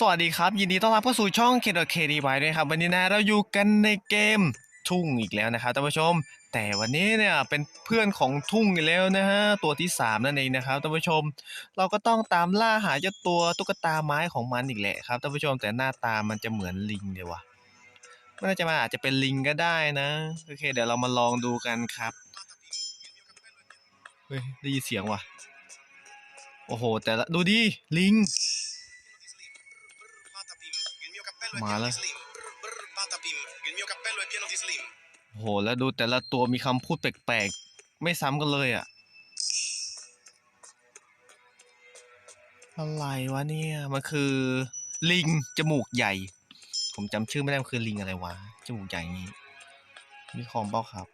สวัสดีครับ ยินดีต้อนรับเข้าสู่ช่อง k เคดีไว้ด้วยครับวันนี้นะเราอยู่กันในเกมทุ่งอีกแล้วนะครับท่านผู้ชม แต่วันนี้เนี่ยเป็นเพื่อนของทุ่งอีกแล้วนะฮะตัวที่สามนั่นเองนะครับท่านผู้ชม เราก็ต้องตามล่าหาเจ้าตัวตุ๊กตาไม้ของมันอีกแหละครับท่านผู้ชมแต่หน้าตามันจะเหมือนลิงเลยวะมันจะมาอาจจะเป็นลิงก็ได้นะโอเค เดี๋ยวเรามาลองดูกันครับเฮ้ยได้ยินเสียงว่ะโอ้โห แต่ละดูดิลิง มาแล้วโอ้โหแล้วดูแต่ละตัวมีคำพูดแปลกๆ ไม่ซ้ำกันเลยอะ่ะ อะไรวะเนี่ย มันคือ ลิงจมูกใหญ่ ผมจำชื่อไม่ได้มันคือลิงอะไรวะ จมูกใหญ่อย่างงี้ มีของเปล่าครับ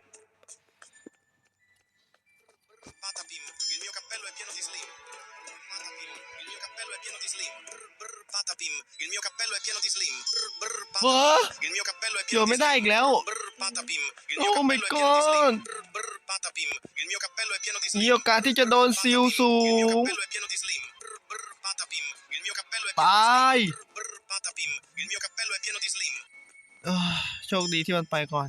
ว้าโยนไม่ได้อีกแล้วโอ้ my god มีโอกาสที่จะโดนซิลสูงตาโชคดีที่มันไปก่อน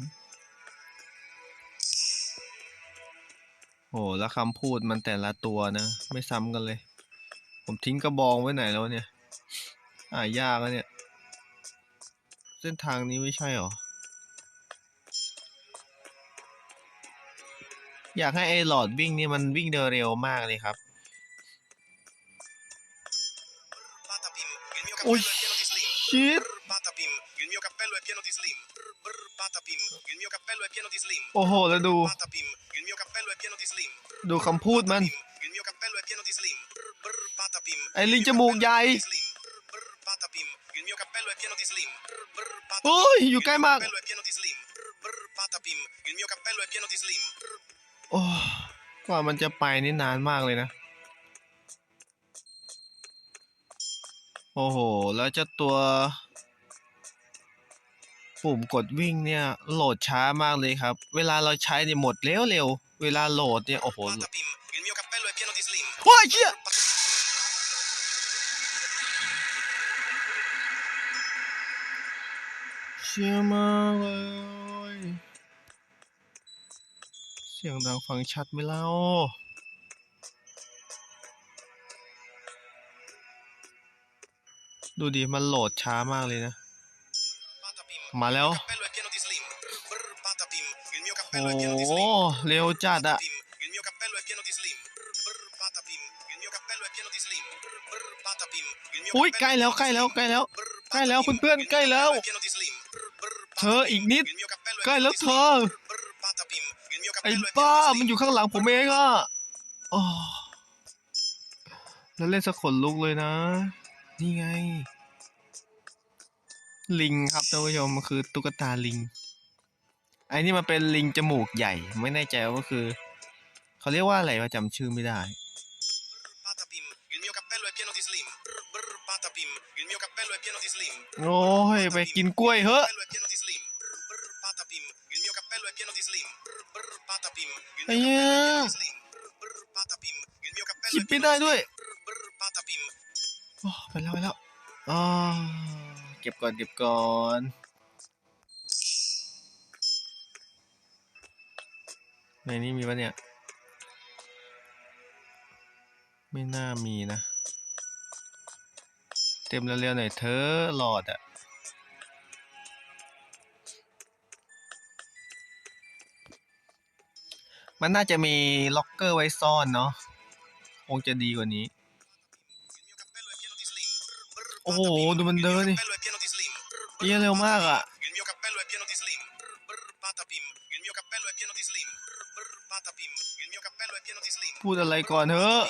โอ้แล้วคำพูดมันแต่ละตัวนะ ไม่ซ้ำกันเลย ผมทิ้งกระบองไว้ไหนแล้วเนี่ย อ่ายากแล้วเนี่ย เส้นทางนี้ไม่ใช่หรอ อยากให้ไอ้หลอดวิ่งนี่มันวิ่งเร็วๆมากเลยครับ Patapim, il mio Ui, cappello è pieno di slim. shit. Brr, Patapim, il mio cappello è pieno di slim. Brr, brr, Patapim, il mio cappello è pieno di slim. โอ้โห แล้วดู Patapim, il mio cappello è pieno di slim. ดูคำพูดมัน Patapim, il mio cappello è pieno di slim. Brr, brr, Patapim, ไอ้ il ลิง mio จมูก cappello ใหญ่ โอ้ยอยู่ il ใกล้ mio มาก cappello è pieno di slim. Brr, brr, Patapim, il mio cappello è pieno di slim. Brr, โอ้กว่ามันจะไปนี่นานมากเลยนะ โอ้โห แล้วเจ้าตัว ปุ่มกดวิ่งเนี่ย โหลดช้ามากเลยครับ เวลาเราใช้เนี่ยหมดเร็วเร็วๆเวลาโหลดเนี่ย โอ้โห Patapim, il mio cappello è pieno di slim. โอ้ยเชี่ย เชี่ยมากเลย เสียงดังฟังชัดไหมเล่าดูดิมันโหลดช้ามากเลยนะ Patapim, มาแล้ว il cappello è pieno di slim. Brr, Patapim, il mio โอ้ cappello è pieno di โห slim. เร็วจัดอะ Patapim, il mio cappello è pieno di slim. Brr, brr, Patapim, il mio cappello è pieno di slim. Brr, brr, Patapim, il mio อุ้ย cappello ใกล้ è แล้ว pieno ใกล้ di แล้ว slim. ใกล้แล้ว Brr, ใกล้แล้ว Patapim, เพื่อนๆ il mio ใกล้แล้ว ธอ Patapim, อีกนิด il mio cappello è ใกล้ pieno แล้ว di เธ slim. อ Brr, brr, Patapim, il mio ไอ้ cappello è บ้า pieno di มัน slim. อยู่ข้างหลังผมเองอะอ๋อแล้วเล่นสะขนลุกเลยนะ นี่ไง ลิงครับท่านผู้ชมมันคือตุ๊กตาลิงไอ้นี่มันเป็นลิงจมูกใหญ่ ไม่แน่ใจว่าคือ เขาเรียกว่าอะไรว่าจำชื่อไม่ได้ Patapim, il mio cappello è pieno di slim. Brr, brr, Patapim, il mio cappello è pieno di slim. โอ้ยไปกินกล้วยเฮ้อะ ไอ้เหี้ยคิดไม่ได้ด้วยโอ้ไปแล้วไปแล้วอ๋อเก็บก่อนเก็บก่อนในนี้มีปะเนี่ย ไม่น่ามีนะ เต็มเร็วๆหน่อยเธอหลอดอะ มันน่าจะมีล็อกเกอร์ไว้ซ่อนเนาะคงจะดีกว่านี้ โอ้โห ดูมันเดินดิเยอะเร็วมากอะพูดอะไรก่อนเถอะ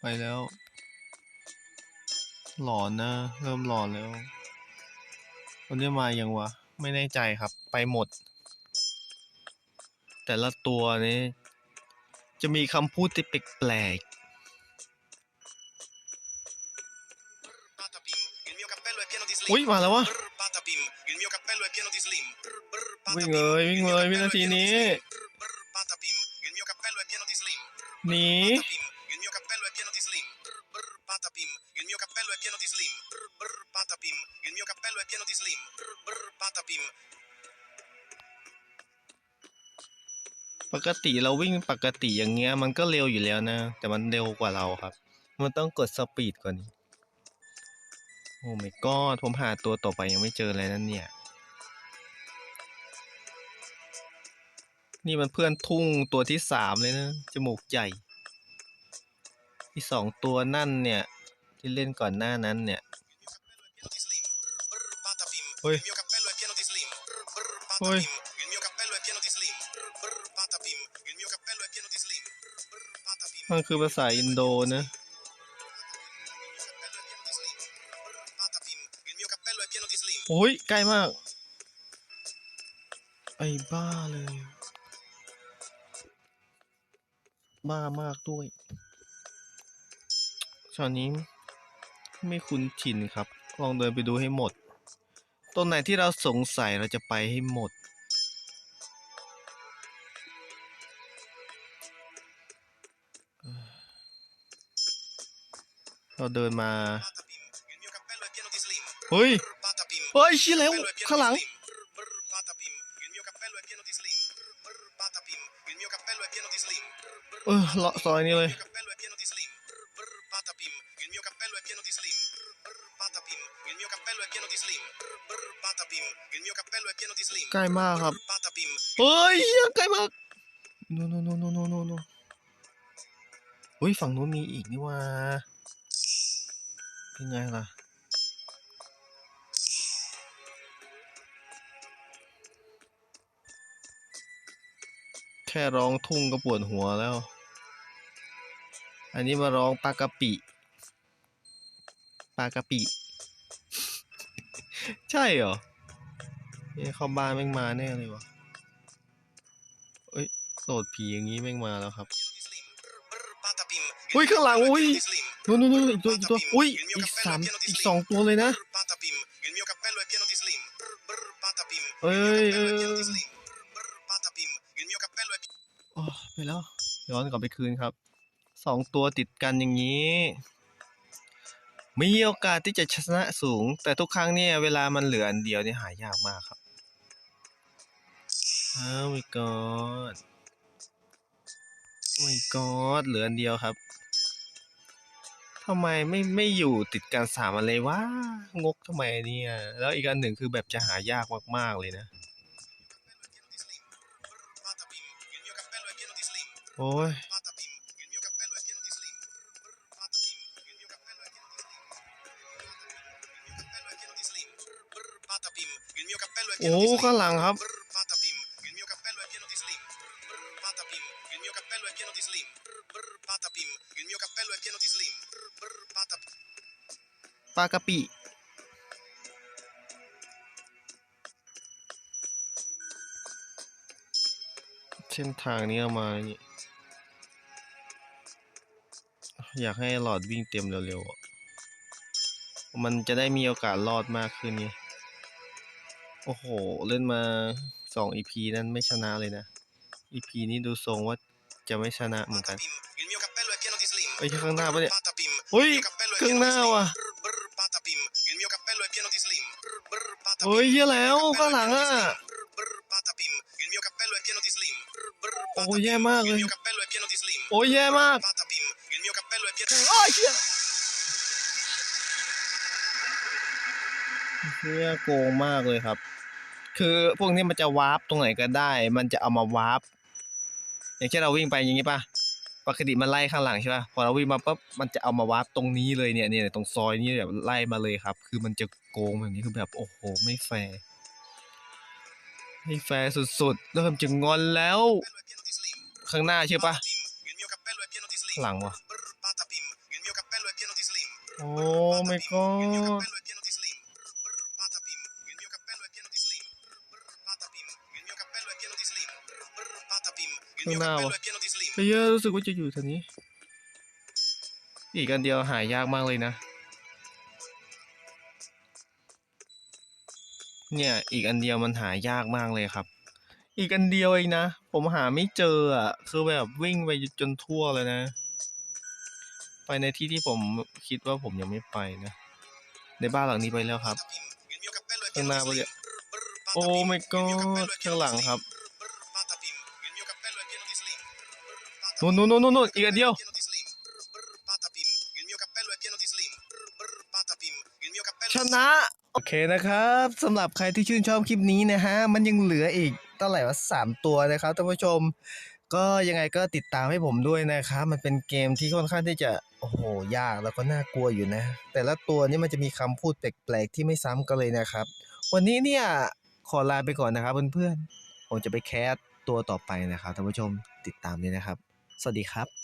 ไปแล้ว หลอนนะ เริ่มหลอนแล้ว วันนี้มายัางวะ ไม่แน่ใจครับ ไปหมด แต่ละตัวนี้ จะมีคำพูดที่แปลก Patapim, il mio cappello è pieno di ๆ slim. อุ้ยมาแล้ววะ Brr, Patapim, il mio cappello è pieno di slim. Brr, brr, วิ่ง Patapim, เลยวิ่ง il เล mio ยวิ cappello นา è ที pieno di นี้ slim. Brr, ปกติเราวิ่งปกติอย่างเงี้ย มันก็เร็วอยู่แล้วนะ แต่มันเร็วกว่าเราครับ มันต้องกดสปีดกว่านี้ โอ้ไม่ก็ผมหาตัวต่อไปยังไม่เจอเลยนั่นเนี่ย นี่มันเพื่อนทุ่งตัวที่สามเลยนะ จมูกใหญ่ ที่สองตัวนั่นเนี่ย ที่เล่นก่อนหน้านั้นเนี่ย Il mio cappello è pieno di มันคือภาษาอินโดนะ โอ้ย ใกล้มาก ไอ้บ้าเลย บ้ามากด้วยช็อตนี้ไม่คุ้นชินครับ ลองเดินไปดูให้หมด ตรงไหนที่เราสงสัยเราจะไปให้หมด เราเดินมา เฮ้ย เฮ้ยชี้แล้ว ข้างหลัง เออเลาะซอยนี้เลย ใกล้มากครับ เฮ้ยใกล้มากโนโนโนโนโนโนโนเฮ้ย ฝั่งนู้นมีอีกนี่ว่า เป็นไงล่ะ แค่ร้องทุ่งก็ปวดหัวแล้ว อันนี้มาร้องปลากะปิปลากะปิ ใช่เหรอเอ้เข้าบ้านแม่งมาแน่เลยวะเอ้ยโหลดผีอย่างนี้แม่งมาแล้วครับ Brr, patapim. Il Ui, mio ข้างหลังอุ้ย นู่นนู่นนู่นอีกตัวอีกตัว Patapim. อุ้ย Il mio อีก cappello สาม è pieno di อีก slim. สองตัวเลยนะ Brr, patapim. Il mio cappello è pieno di slim. Brr, brr, patapim. Il เอ้ mio ย cappello เอ è pieno อ di slim. Brr, brr, patapim. Il mio cappello è อ๋อไปแล้วย้อนกลับไปคืนครับสองตัวติดกันอย่างนี้มีโอกาสที่จะชนะสูง แต่ทุกครั้งเนี่ยเวลามันเหลืออันเดียวเนี่ยหายากมากครับอ้าวไม่กอดไม่กอดเหลืออันเดียวครับ ทำไมไม่ไม่อยู่ติดกันสามอะไรวะงกทำไมเนี่ยแล้วอีกอันหนึ่งคือแบบจะหายากมาก ๆ เลยนะ โอ้ยโอ้ข้างหลังครับ ปลากะปิ เส้นทางนี้เอามานี่อยากให้หลอดวิ่งเต็มเร็วๆอะมันจะได้มีโอกาสรอดมากขึ้นไง โอ้โห เล่นมาสองอีพีนั้นไม่ชนะเลยนะอีพีนี้ดูทรงว่าจะไม่ชนะเหมือนกัน Patapim. Il mio cappello è pieno di slim. เอ้ยข้างหน้าปะเนี่ย Patapim. เฮ้ย Il mio cappello è ข้าง pieno ห di น้า slim. ว่ะ เฮ้ยเหี้ยแล้วข้างหลังอะโอ้ patapim. แย่มากเลยโอ้ยแย่มาก Patapim. Il mio cappello è pieno อ้าวเหี้ยเฮียโกงมากเลยครับ คือพวกนี้มันจะวาร์ปตรงไหนก็ได้ มันจะเอามาวาร์ปอย่างเช่นเราวิ่งไปอย่างนี้ป่ะปกติมันไล่ข้างหลังใช่ป่ะพอเราวิ่งมาปุ๊บมันจะเอามาวาร์ปตรงนี้เลยเนี่ยเนี่ยตรงซอยนี้แบบไล่มาเลยครับ คือมันจะ โกงแบบนี้คือแบบโอ้โหไม่แฟร์ไม่แฟร์สุดๆเริ่มจะงอนแล้ว ข้างหน้าใช่ปะหลังวะโอ้ไม่ก็ข้างหน้าวะเยอะรู้สึกว่าจะอยู่ทางนี้ อีกอันเดียวหายยากมากเลยนะ เนี่ย อีกอันเดียวมันหายากมากเลยครับ อีกอันเดียวเองนะ ผมหาไม่เจออะ คือแบบวิ่งไปจนทั่วเลยนะ ไปในที่ที่ผมคิดว่าผมยังไม่ไปนะ ในบ้านหลังนี้ไปแล้วครับ ข้างหน้า di เมื่อ slim. กี้โอ้ my god ข้างหลังครับนู่นนู่นนู่นนู่นอีกอันเดียวชนะ โอเคนะครับสำหรับใครที่ชื่นชอบคลิปนี้นะฮะ มันยังเหลืออีกเท่าไหร่ว่าสามตัวนะครับท่านผู้ชม ก็ยังไงก็ติดตามให้ผมด้วยนะครับมันเป็นเกมที่ค่อนข้างที่จะโอ้โหยากแล้วก็น่ากลัวอยู่นะ แต่ละตัวนี่มันจะมีคำพูดแปลกๆที่ไม่ซ้ำกันเลยนะครับ วันนี้เนี่ยขอลาไปก่อนนะครับเพื่อนๆผมจะไปแคสตัวต่อไปนะครับท่านผู้ชมติดตามด้วยนะครับ สวัสดีครับ